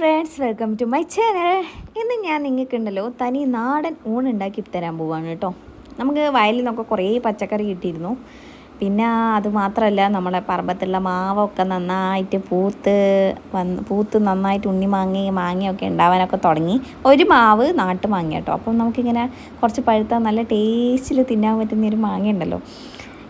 Friends welcome to my channel. ഇന്ന് ഞാൻ നിങ്ങൾക്കുണ്ടല്ലോ തനി നാടൻ ഊണുണ്ടാക്കി തരാൻ പോവാണ് കേട്ടോ. നമുക്ക് വയലിൽ നിന്നൊക്കെ കുറേ പച്ചക്കറി കിട്ടിയിരുന്നു. പിന്നെ അത് മാത്രമല്ല നമ്മുടെ പറമ്പത്തുള്ള മാവൊക്കെ നന്നായിട്ട് പൂത്ത് വന്ന് പൂത്ത് നന്നായിട്ട് ഉണ്ണി മാങ്ങി മാങ്ങയൊക്കെ ഉണ്ടാവാനൊക്കെ തുടങ്ങി. ഒരു മാവ് നാട്ടു മാങ്ങ കേട്ടോ. അപ്പം നമുക്കിങ്ങനെ കുറച്ച് പഴുത്ത നല്ല ടേസ്റ്റിൽ തിന്നാൻ പറ്റുന്ന ഒരു മാങ്ങ ഉണ്ടല്ലോ.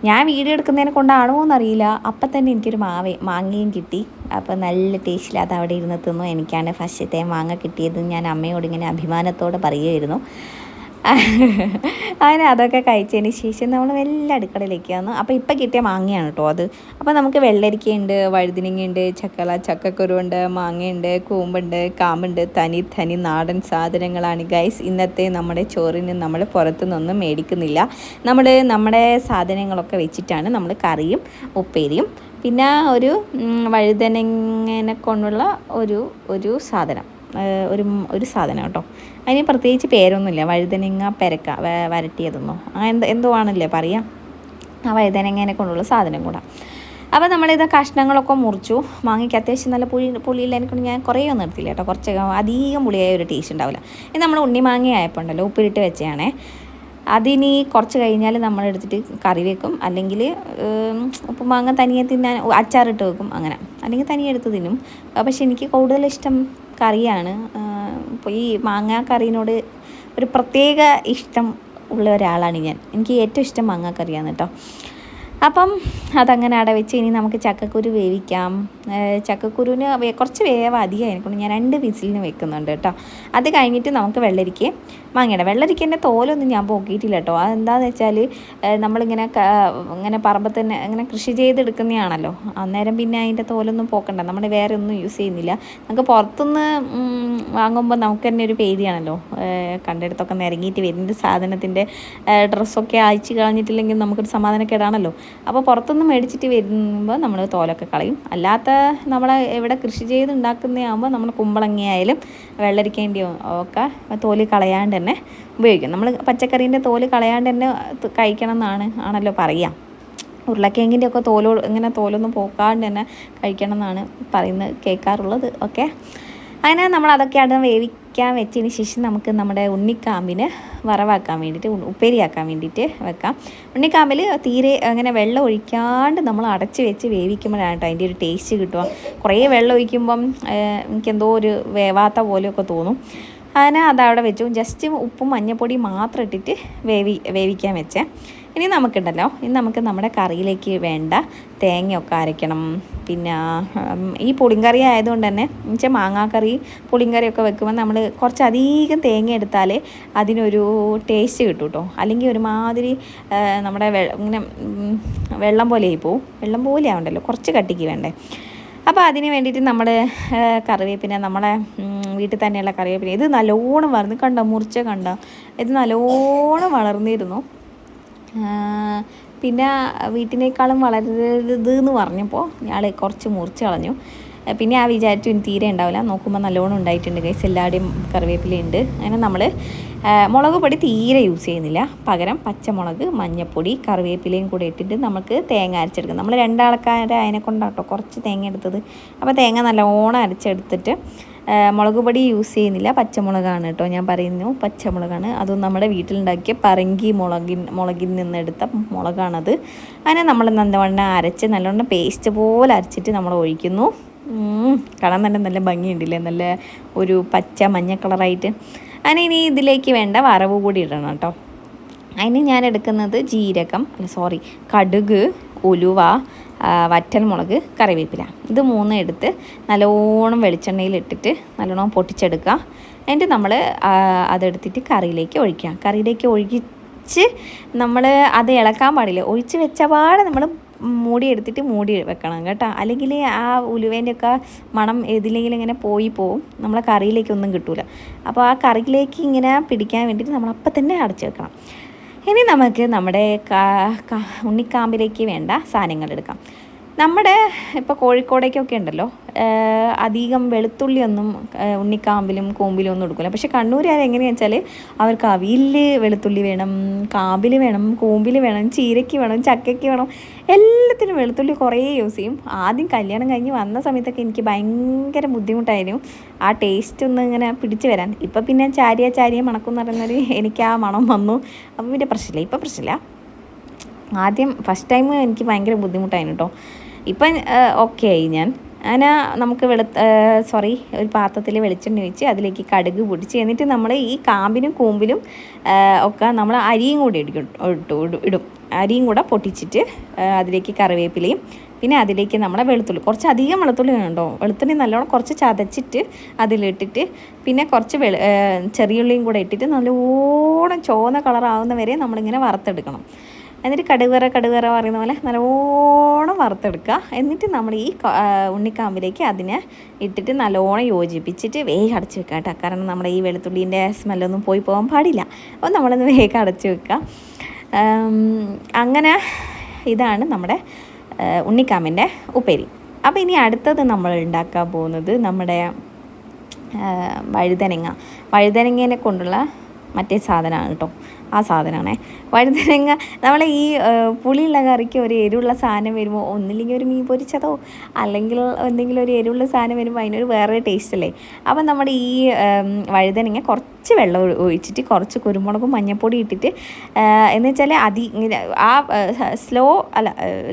ഞാൻ വീഡിയോ എടുക്കുന്നതിനെ കൊണ്ടാണോ എന്നറിയില്ല. അപ്പം തന്നെ എനിക്കൊരു മാവേ മാങ്ങയും കിട്ടി. അപ്പോൾ നല്ല ടേസ്റ്റിൽ അത് അവിടെ ഇരുന്ന് തിന്നു. എനിക്കാണ് ഫസ്റ്റത്തെ മാങ്ങ കിട്ടിയത്. ഞാൻ അമ്മയോട് ഇങ്ങനെ അഭിമാനത്തോടെ പറയുമായിരുന്നു അങ്ങനെ അതൊക്കെ കഴിച്ചതിന് ശേഷം നമ്മൾ വലിയ അടുക്കളയിലേക്ക് വന്നു. അപ്പോൾ ഇപ്പം കിട്ടിയ മാങ്ങയാണ് കേട്ടോ അത്. അപ്പോൾ നമുക്ക് വെള്ളരിക്കയുണ്ട് വഴുതിനങ്ങയുണ്ട് ചക്കള ചക്കക്കുരുണ്ട് മാങ്ങയുണ്ട് കൂമ്പുണ്ട് കാമ്പുണ്ട് തനി തനി നാടൻ സാധനങ്ങളാണ്. ഗൈസ് ഇന്നത്തെ നമ്മുടെ ചോറിന് നമ്മൾ പുറത്തുനിന്നൊന്നും മേടിക്കുന്നില്ല. നമ്മൾ നമ്മുടെ സാധനങ്ങളൊക്കെ വെച്ചിട്ടാണ് നമ്മൾ കറിയും ഉപ്പേരിയും പിന്നെ ഒരു വഴുതനങ്ങനെ കൊണ്ടുള്ള ഒരു ഒരു സാധനം. ഒരു ഒരു സാധനം കേട്ടോ. അതിന് പ്രത്യേകിച്ച് പേരൊന്നുമില്ല. വഴുതനങ്ങ പെരക്ക വരട്ടിയതെന്നോ. എന്ത് എന്തോ ആണല്ലേ പറയാം? ആ വഴുതനങ്ങനെ കൊണ്ടുള്ള സാധനം കൂടെ. അപ്പോൾ നമ്മളിത് കഷ്ണങ്ങളൊക്കെ മുറിച്ചു. മാങ്ങയ്ക്ക് അത്യാവശ്യം നല്ല പുളി പുളിയില്ല കൊണ്ട് ഞാൻ കുറേ ഒന്നും എടുത്തില്ല കേട്ടോ. കുറച്ച് അധികം പുളിയായ ഒരു ടേസ്റ്റ് ഉണ്ടാവില്ല. ഇത് നമ്മൾ ഉണ്ണി മാങ്ങ ആയപ്പോൾ ഉണ്ടല്ലോ ഉപ്പിലിട്ട് വെച്ചതാണേ അതിനി കുറച്ച് കഴിഞ്ഞാൽ നമ്മൾ എടുത്തിട്ട് കറി വെക്കും. അല്ലെങ്കിൽ ഉപ്പുമാങ്ങ തനിയെ തിന്നാൻ അച്ചാറിട്ട് വെക്കും. അങ്ങനെ. അല്ലെങ്കിൽ തനിയെ എടുത്ത് തിന്നും. പക്ഷെ എനിക്ക് കൂടുതൽ ഇഷ്ടം കറിയാണ്. ഇപ്പോൾ ഈ മാങ്ങ കറീനോട് ഒരു പ്രത്യേക ഇഷ്ടം ഉള്ള ഒരാളാണ് ഞാൻ. എനിക്ക് ഏറ്റവും ഇഷ്ടം മാങ്ങ കറിയാണ് കേട്ടോ അപ്പം അതങ്ങനെ അവിടെ വെച്ച് ഇനി നമുക്ക് ചക്കക്കുരു വേവിക്കാം. ചക്കക്കുരുവിന് കുറച്ച് വേവ് അധികം അതിനെക്കൊണ്ട് ഞാൻ രണ്ട് വിസിലിന് വെക്കുന്നുണ്ട് കേട്ടോ. അത് കഴിഞ്ഞിട്ട് നമുക്ക് വെള്ളരിക്ക മാങ്ങയുടെ വെള്ളരിക്കേന്റെ തോലൊന്നും ഞാൻ പോക്കിയിട്ടില്ല കേട്ടോ. അതെന്താണെന്ന് വെച്ചാൽ നമ്മളിങ്ങനെ ഇങ്ങനെ പറമ്പത്ത് തന്നെ ഇങ്ങനെ കൃഷി ചെയ്തെടുക്കുന്നതാണല്ലോ. അന്നേരം പിന്നെ അതിന്റെ തോലൊന്നും പോക്കണ്ട. നമ്മൾ വേറെ ഒന്നും യൂസ് ചെയ്യുന്നില്ല. നമുക്ക് പുറത്തുനിന്ന് വാങ്ങുമ്പോൾ നമുക്ക് തന്നെ ഒരു പേടിയാണല്ലോ. കണ്ടെടുത്തൊക്കെ നിരങ്ങിയിട്ട് വരുന്ന സാധനത്തിന്റെ ഡ്രസ്സൊക്കെ അയച്ചു കളഞ്ഞിട്ടില്ലെങ്കിൽ നമുക്കൊരു സമാധാനക്കേടാണല്ലോ. അപ്പോൾ പുറത്തുനിന്ന് മേടിച്ചിട്ട് വരുമ്പോൾ നമ്മൾ തോലൊക്കെ കളയും. അല്ലാത്ത നമ്മൾ എവിടെ കൃഷി ചെയ്ത് ഉണ്ടാക്കുന്നതാകുമ്പോൾ നമ്മൾ കുമ്പളങ്ങയായാലും വെള്ളരിക്കേണ്ടിയും ഒക്കെ തോൽ കളയാണ്ട് തന്നെ ഉപയോഗിക്കും. നമ്മൾ പച്ചക്കറീന്റെ തോൽ കളയാണ്ട് തന്നെ കഴിക്കണം എന്നാണ് ആണല്ലോ പറയുക ഉരുളക്കിഴങ്ങിന്റെ ഒക്കെ തോലോ ഇങ്ങനെ തോലൊന്നും പോക്കാണ്ട് തന്നെ കഴിക്കണം എന്നാണ് പറയുന്നത് കേൾക്കാറുള്ളത്. ഓക്കെ. അങ്ങനെ നമ്മൾ അതൊക്കെയാണ് വേവിക്കാൻ വെച്ചതിന് ശേഷം നമുക്ക് നമ്മുടെ ഉണ്ണിക്കാമ്പിന് വറവാക്കാൻ വേണ്ടിയിട്ട് ഉപ്പേരിയാക്കാൻ വേണ്ടിയിട്ട് വെക്കാം. ഉണ്ണിക്കാമ്പിൽ തീരെ അങ്ങനെ വെള്ളം ഒഴിക്കാണ്ട് നമ്മൾ അടച്ച് വെച്ച് വേവിക്കുമ്പോഴാണ് കേട്ടോ അതിന്റെ ഒരു ടേസ്റ്റ് കിട്ടുക. കുറേ വെള്ളം ഒഴിക്കുമ്പം എനിക്കെന്തോ ഒരു വേവാത്ത പോലെയൊക്കെ തോന്നും. അങ്ങനെ അതവിടെ വെച്ചു. ജസ്റ്റ് ഉപ്പും മഞ്ഞപ്പൊടി മാത്രം ഇട്ടിട്ട് വേവി വേവിക്കാൻ വെച്ചേ. ഇനി നമുക്കുണ്ടല്ലോ ഇനി നമുക്ക് നമ്മുടെ കറിയിലേക്ക് വേണ്ട തേങ്ങയൊക്കെ അരയ്ക്കണം. പിന്നെ ഈ പുളിങ്കറി ആയതുകൊണ്ട് തന്നെ എന്നുവെച്ചാൽ മാങ്ങാക്കറി പുളിങ്കറിയൊക്കെ വെക്കുമ്പോൾ നമ്മൾ കുറച്ചധികം തേങ്ങ എടുത്താൽ അതിനൊരു ടേസ്റ്റ് കിട്ടും കേട്ടോ അല്ലെങ്കിൽ ഒരുമാതിരി നമ്മുടെ ഇങ്ങനെ വെള്ളം പോലെ ആയി പോവും. വെള്ളം പോലെ ആവണ്ടല്ലോ കുറച്ച് കട്ടിക്ക് വേണ്ടേ. അപ്പോൾ അതിന് വേണ്ടിയിട്ട് നമ്മൾ കറിവേപ്പിന നമ്മളെ വീട്ടിൽ തന്നെയുള്ള കറിവേപ്പിന ഇത് നല്ലോണം വളർന്ന് കണ്ടോ മുറിച്ച കണ്ട? ഇത് നല്ലോണം വളർന്നിരുന്നു. പിന്നെ വീട്ടിനേക്കാളും വളരരുത് എന്ന് പറഞ്ഞപ്പോൾ ഞാൻ കുറച്ച് മുറിച്ച് കളഞ്ഞു. പിന്നെ ആ വിചാരിച്ചു ഇനി തീരെ ഉണ്ടാവില്ല. നോക്കുമ്പോൾ നല്ലോണം ഉണ്ടായിട്ടുണ്ട് ഗൈസ് എല്ലാവരുടെയും കറിവേപ്പിലയുണ്ട് അങ്ങനെ നമ്മൾ മുളക് പൊടി തീരെ യൂസ് ചെയ്യുന്നില്ല. പകരം പച്ചമുളക് മഞ്ഞൾപ്പൊടി കറിവേപ്പിലയും കൂടെ ഇട്ടിട്ട് നമുക്ക് തേങ്ങ അരച്ചെടുക്കാം. നമ്മൾ രണ്ടാൾക്കാരെ അതിനെ കൊണ്ടാട്ടോ കുറച്ച് തേങ്ങ എടുത്തത്. അപ്പോൾ തേങ്ങ നല്ലോണം അരച്ചെടുത്തിട്ട് മുളക് പൊടി യൂസ് ചെയ്യുന്നില്ല. പച്ചമുളകാണ് കേട്ടോ ഞാൻ പറയുന്നു. പച്ചമുളകാണ്. അതും നമ്മുടെ വീട്ടിലുണ്ടാക്കിയ പറങ്കി മുളകിൻ മുളകിൽ നിന്നെടുത്ത മുളകാണത്. അതിനെ നമ്മൾ നല്ലവണ്ണം അരച്ച് നല്ലവണ്ണം പേസ്റ്റ് പോലെ അരച്ചിട്ട് നമ്മൾ ഒഴിക്കുന്നു. കാണാൻ തന്നെ നല്ല ഭംഗിയുണ്ടല്ലേ? നല്ല ഒരു പച്ച മഞ്ഞ കളറായിട്ട്. അങ്ങനെ ഇനി ഇതിലേക്ക് വേണ്ട വറവ് കൂടി ഇടണം കേട്ടോ. അതിന് ഞാൻ എടുക്കുന്നത് ജീരകം സോറി കടുക് ഉലുവ വറ്റൽമുളക് കറിവേപ്പില. ഇത് മൂന്നും എടുത്ത് നല്ലോണം വെളിച്ചെണ്ണയിൽ ഇട്ടിട്ട് നല്ലോണം പൊട്ടിച്ചെടുക്കുക. എന്നിട്ട് നമ്മൾ അതെടുത്തിട്ട് കറിയിലേക്ക് ഒഴിക്കുക. കറിയിലേക്ക് ഒഴിച്ച് നമ്മൾ അത് ഇളക്കാൻ പാടില്ല. ഒഴിച്ച് വെച്ച പാടെ നമ്മൾ മൂടി എടുത്തിട്ട് മൂടി വെക്കണം കേട്ടോ. അല്ലെങ്കിൽ ആ ഉലുവേന്റെ ഒക്കെ മണം ഏതിലെങ്കിലും ഇങ്ങനെ പോയി പോവും. നമ്മളെ കറിയിലേക്കൊന്നും കിട്ടൂല. അപ്പോൾ ആ കറിയിലേക്ക് ഇങ്ങനെ പിടിക്കാൻ വേണ്ടിയിട്ട് നമ്മൾ അപ്പം തന്നെ അടച്ചു വെക്കണം. ഇനി നമുക്ക് നമ്മുടെ ഉണ്ണിക്കാമ്പിലേക്ക് വേണ്ട സാധനങ്ങൾ എടുക്കാം. നമ്മുടെ ഇപ്പോൾ കോഴിക്കോടേക്കൊക്കെ ഉണ്ടല്ലോ അധികം വെളുത്തുള്ളിയൊന്നും ഉണ്ണിക്കാമ്പിലും കൂമ്പിലും ഒന്നും എടുക്കില്ല പക്ഷേ കണ്ണൂരുകാർ എങ്ങനെയാണെന്ന് വെച്ചാൽ അവർക്ക് അവിയിൽ വെളുത്തുള്ളി വേണം കാമ്പിൽ വേണം കൂമ്പിൽ വേണം ചീരയ്ക്ക് വേണം ചക്കയ്ക്ക് വേണം എല്ലാത്തിനും വെളുത്തുള്ളി കുറേ യൂസ് ചെയ്യും. ആദ്യം കല്യാണം കഴിഞ്ഞ് വന്ന സമയത്തൊക്കെ എനിക്ക് ഭയങ്കര ബുദ്ധിമുട്ടായിരുന്നു. ആ ടേസ്റ്റ് ഒന്ന് ഇങ്ങനെ പിടിച്ചു വരാൻ. ഇപ്പം പിന്നെ ചാരിയ ചാരിയ മണക്കും എന്ന് പറയുന്നൊരു എനിക്ക് ആ മണം വന്നു. അപ്പം പിന്നെ പ്രശ്നമില്ല. ഇപ്പം പ്രശ്നമില്ല. ആദ്യം ഫസ്റ്റ് ടൈം എനിക്ക് ഭയങ്കര ബുദ്ധിമുട്ടായിരുന്നു കേട്ടോ ഇപ്പം ഓക്കെ ആയി ഞാൻ അങ്ങനെ നമുക്ക് വെളു സോറി ഒരു പാത്രത്തിൽ വെളിച്ചെണ്ണ ഒഴിച്ച് അതിലേക്ക് കടുക് പൊടിച്ച് എന്നിട്ട് നമ്മൾ ഈ കാമ്പിനും കൂമ്പിലും ഒക്കെ നമ്മൾ അരിയും കൂടി ഇടിക്കും ഇടും- അരിയും കൂടെ പൊട്ടിച്ചിട്ട് അതിലേക്ക് കറിവേപ്പിലയും പിന്നെ അതിലേക്ക് നമ്മളെ വെളുത്തുള്ളി കുറച്ച് അധികം വെളുത്തുള്ളി വേണ്ടോ? വെളുത്തുള്ളി നല്ലോണം കുറച്ച് ചതച്ചിട്ട് അതിലിട്ടിട്ട് പിന്നെ കുറച്ച് വെളു ചെറിയുള്ളിയും കൂടെ ഇട്ടിട്ട് നല്ലോണം ചുവന്ന കളറാവുന്ന വരെ നമ്മളിങ്ങനെ വറുത്തെടുക്കണം. എന്നിട്ട് കടുവറ കടുവറ പറയുന്ന പോലെ നല്ലോണം വറുത്തെടുക്കുക. എന്നിട്ട് നമ്മൾ ഈ ഉണ്ണിക്കാമ്പിലേക്ക് അതിനെ ഇട്ടിട്ട് നല്ലോണം യോജിപ്പിച്ചിട്ട് വേഗം അടച്ചു വെക്കുക കേട്ടോ. കാരണം നമ്മുടെ ഈ വെളുത്തുള്ളീന്റെ സ്മെല്ലൊന്നും പോയി പോകാൻ പാടില്ല. അപ്പോൾ നമ്മളൊന്ന് വേഗം അടച്ചു വെക്കുക. അങ്ങനെ ഇതാണ് നമ്മുടെ ഉണ്ണിക്കാമ്പിന്റെ ഉപ്പേരി. അപ്പോൾ ഇനി അടുത്തത് നമ്മൾ ഉണ്ടാക്കാൻ പോകുന്നത് നമ്മുടെ വഴുതനങ്ങ. വഴുതനങ്ങേനെ കൊണ്ടുള്ള മറ്റേ സാധനമാണ് കേട്ടോ. ആ സാധനമാണേ. വഴുതനങ്ങ നമ്മളെ ഈ പുളിയുള്ള കറിക്ക് ഒരു എരിവുള്ള സാധനം വരുമ്പോൾ ഒന്നില്ലെങ്കിൽ ഒരു മീൻ പൊരിച്ചതോ അല്ലെങ്കിൽ എന്തെങ്കിലും ഒരു എരിവുള്ള സാധനം വരുമ്പോൾ അതിനൊരു വേറെ ടേസ്റ്റ് അല്ലേ? അപ്പം നമ്മുടെ ഈ വഴുതനങ്ങ കുറച്ച് വെള്ളം ഒഴിച്ചിട്ട് കുറച്ച് കുരുമുളകും മഞ്ഞൾപ്പൊടി ഇട്ടിട്ട് എന്ന് വെച്ചാൽ അതി ആ സ്ലോ അല്ല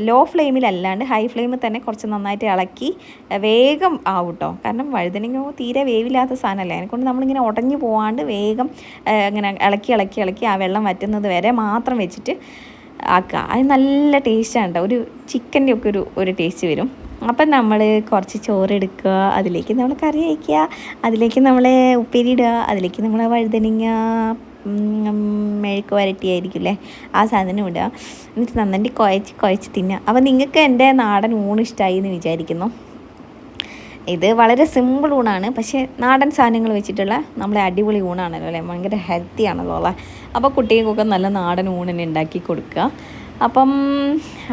ലോ ഫ്ലെയിമിലല്ലാണ്ട് ഹൈ ഫ്ലെയിമിൽ തന്നെ കുറച്ച് നന്നായിട്ട് ഇളക്കി വേഗം ആവും കാരണം വഴുതനങ്ങ തീരെ വേവില്ലാത്ത സാധനമല്ലേ? അതിനെക്കൊണ്ട് നമ്മളിങ്ങനെ ഉടഞ്ഞു പോവാണ്ട് വേഗം ഇങ്ങനെ ഇളക്കി ഇളക്കി ഇളക്കി ആ വെള്ളം വറ്റുന്നത് വരെ മാത്രം വെച്ചിട്ട് ആക്കുക. അത് നല്ല ടേസ്റ്റാണ് കേട്ടോ ഒരു ചിക്കന്റെ ഒക്കെ ഒരു ഒരു ടേസ്റ്റ് വരും. അപ്പം നമ്മൾ കുറച്ച് ചോറ് എടുക്കുക അതിലേക്ക് നമ്മൾ കറി വയ്ക്കുക അതിലേക്ക് നമ്മൾ ഉപ്പേരി ഇടുക അതിലേക്ക് നമ്മൾ വഴുതനങ്ങ മെഴുക്ക് വരട്ടിയായിരിക്കും അല്ലേ ആ സാധനം ഇടുക. എന്നിട്ട് നന്നായിട്ട് കുഴച്ച് കുഴച്ച് തിന്നുക. അപ്പം നിങ്ങൾക്ക് എന്റെ നാടൻ ഊണ് ഇഷ്ടമായി എന്ന് വിചാരിക്കുന്നു. ഇത് വളരെ സിമ്പിൾ ഊണാണ്. പക്ഷേ നാടൻ സാധനങ്ങൾ വെച്ചിട്ടുള്ള നമ്മളെ അടിപൊളി ഊണാണല്ലോ അല്ലേ ഭയങ്കര ഹെൽത്തി ആണല്ലോ അല്ലേ അപ്പോൾ കുട്ടികൾക്കൊക്കെ നല്ല നാടൻ ഊണിനെ ഉണ്ടാക്കി കൊടുക്കുക. അപ്പം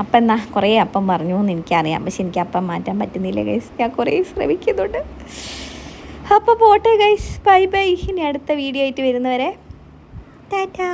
അപ്പം എന്നാ കുറേ അപ്പം പറഞ്ഞു എന്ന് എനിക്കറിയാം. പക്ഷെ എനിക്ക് അപ്പം മാറ്റാൻ പറ്റുന്നില്ല ഗൈസ് ഞാൻ കുറേ ശ്രമിക്കുന്നുണ്ട്. അപ്പോൾ പോട്ടെ ഗൈസ് ബൈ ബൈ ഇനി അടുത്ത വീഡിയോ ആയിട്ട് വരുന്നവരെ. ടാറ്റാ